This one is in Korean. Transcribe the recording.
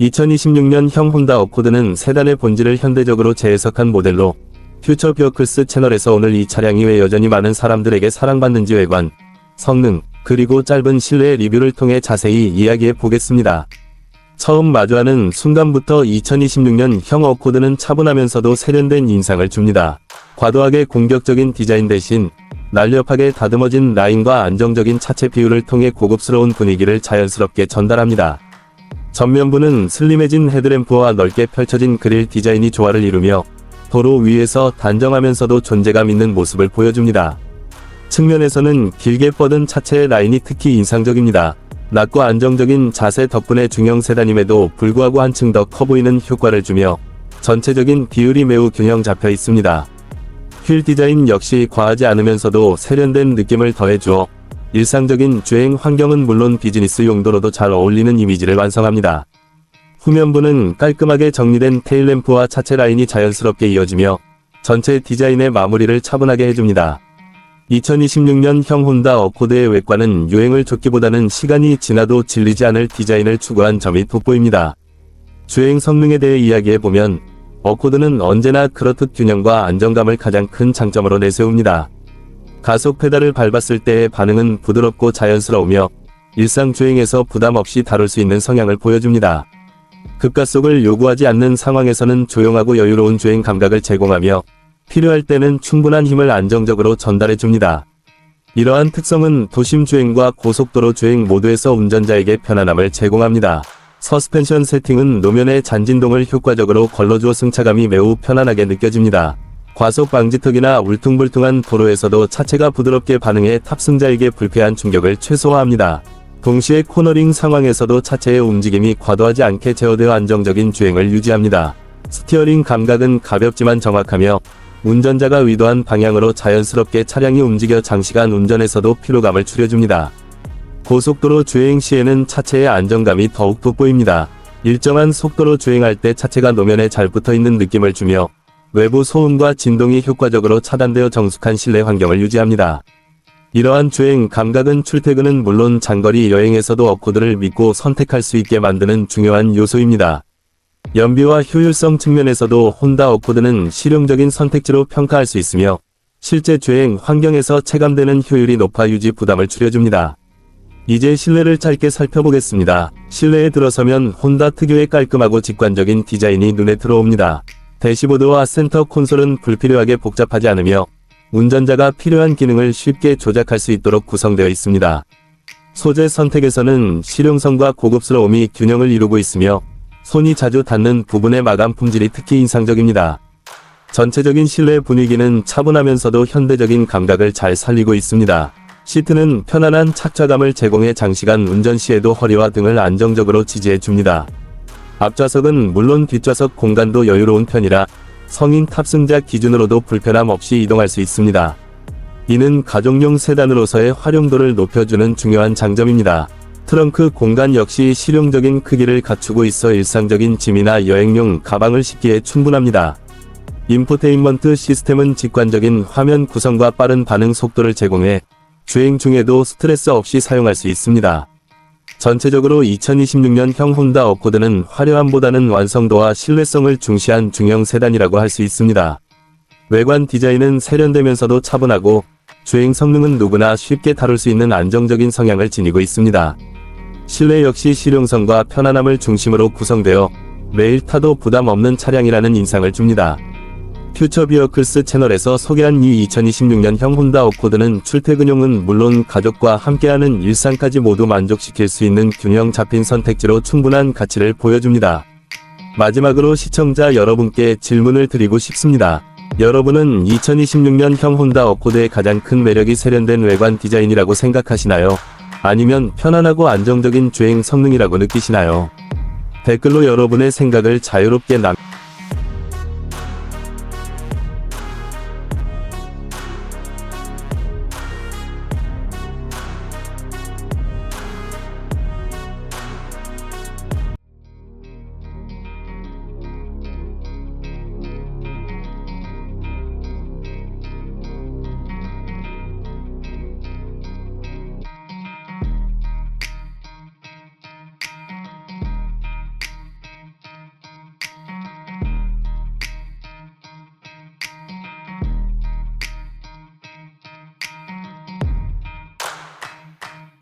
(2026년)형 혼다 어코드는 세단의 본질을 현대적으로 재해석한 모델로 퓨처 비어클스 채널에서 오늘 이 차량이 왜 여전히 많은 사람들에게 사랑받는지 외관, 성능, 그리고 짧은 실내 리뷰를 통해 자세히 이야기해 보겠습니다. 처음 마주하는 순간부터 2026년 형 어코드는 차분하면서도 세련된 인상을 줍니다. 과도하게 공격적인 디자인 대신 날렵하게 다듬어진 라인과 안정적인 차체 비율을 통해 고급스러운 분위기를 자연스럽게 전달합니다. 전면부는 슬림해진 헤드램프와 넓게 펼쳐진 그릴 디자인이 조화를 이루며 도로 위에서 단정하면서도 존재감 있는 모습을 보여줍니다. 측면에서는 길게 뻗은 차체의 라인이 특히 인상적입니다. 낮고 안정적인 자세 덕분에 중형 세단임에도 불구하고 한층 더 커 보이는 효과를 주며 전체적인 비율이 매우 균형 잡혀 있습니다. 휠 디자인 역시 과하지 않으면서도 세련된 느낌을 더해주어 일상적인 주행 환경은 물론 비즈니스 용도로도 잘 어울리는 이미지를 완성합니다. 후면부는 깔끔하게 정리된 테일램프와 차체 라인이 자연스럽게 이어지며 전체 디자인의 마무리를 차분하게 해줍니다. 2026년 형 혼다 어코드의 외관은 유행을 쫓기보다는 시간이 지나도 질리지 않을 디자인을 추구한 점이 돋보입니다. 주행 성능에 대해 이야기해보면 어코드는 언제나 그렇듯 균형과 안정감을 가장 큰 장점으로 내세웁니다. 가속 페달을 밟았을 때의 반응은 부드럽고 자연스러우며 일상 주행에서 부담 없이 다룰 수 있는 성향을 보여줍니다. 급가속을 요구하지 않는 상황에서는 조용하고 여유로운 주행 감각을 제공하며 필요할 때는 충분한 힘을 안정적으로 전달해 줍니다. 이러한 특성은 도심 주행과 고속도로 주행 모두에서 운전자에게 편안함을 제공합니다. 서스펜션 세팅은 노면의 잔진동을 효과적으로 걸러주어 승차감이 매우 편안하게 느껴집니다. 과속 방지턱이나 울퉁불퉁한 도로에서도 차체가 부드럽게 반응해 탑승자에게 불쾌한 충격을 최소화합니다. 동시에 코너링 상황에서도 차체의 움직임이 과도하지 않게 제어되어 안정적인 주행을 유지합니다. 스티어링 감각은 가볍지만 정확하며 운전자가 의도한 방향으로 자연스럽게 차량이 움직여 장시간 운전에서도 피로감을 줄여줍니다. 고속도로 주행 시에는 차체의 안정감이 더욱 돋보입니다. 일정한 속도로 주행할 때 차체가 노면에 잘 붙어 있는 느낌을 주며 외부 소음과 진동이 효과적으로 차단되어 정숙한 실내 환경을 유지합니다. 이러한 주행 감각은 출퇴근은 물론 장거리 여행에서도 어코드를 믿고 선택할 수 있게 만드는 중요한 요소입니다. 연비와 효율성 측면에서도 혼다 어코드는 실용적인 선택지로 평가할 수 있으며 실제 주행 환경에서 체감되는 효율이 높아 유지 부담을 줄여줍니다. 이제 실내를 짧게 살펴보겠습니다. 실내에 들어서면 혼다 특유의 깔끔하고 직관적인 디자인이 눈에 들어옵니다. 대시보드와 센터 콘솔은 불필요하게 복잡하지 않으며 운전자가 필요한 기능을 쉽게 조작할 수 있도록 구성되어 있습니다. 소재 선택에서는 실용성과 고급스러움이 균형을 이루고 있으며 손이 자주 닿는 부분의 마감 품질이 특히 인상적입니다. 전체적인 실내 분위기는 차분하면서도 현대적인 감각을 잘 살리고 있습니다. 시트는 편안한 착좌감을 제공해 장시간 운전 시에도 허리와 등을 안정적으로 지지해 줍니다. 앞좌석은 물론 뒷좌석 공간도 여유로운 편이라 성인 탑승자 기준으로도 불편함 없이 이동할 수 있습니다. 이는 가족용 세단으로서의 활용도를 높여주는 중요한 장점입니다. 트렁크 공간 역시 실용적인 크기를 갖추고 있어 일상적인 짐이나 여행용 가방을 싣기에 충분합니다. 인포테인먼트 시스템은 직관적인 화면 구성과 빠른 반응 속도를 제공해 주행 중에도 스트레스 없이 사용할 수 있습니다. 전체적으로 2026년형 혼다 어코드는 화려함보다는 완성도와 신뢰성을 중시한 중형 세단이라고 할 수 있습니다. 외관 디자인은 세련되면서도 차분하고 주행 성능은 누구나 쉽게 다룰 수 있는 안정적인 성향을 지니고 있습니다. 실내 역시 실용성과 편안함을 중심으로 구성되어 매일 타도 부담 없는 차량이라는 인상을 줍니다. 퓨처 비어클스 채널에서 소개한 이 2026년형 혼다 어코드는 출퇴근용은 물론 가족과 함께하는 일상까지 모두 만족시킬 수 있는 균형 잡힌 선택지로 충분한 가치를 보여줍니다. 마지막으로 시청자 여러분께 질문을 드리고 싶습니다. 여러분은 2026년형 혼다 어코드의 가장 큰 매력이 세련된 외관 디자인이라고 생각하시나요? 아니면 편안하고 안정적인 주행 성능이라고 느끼시나요? 댓글로 여러분의 생각을 자유롭게 남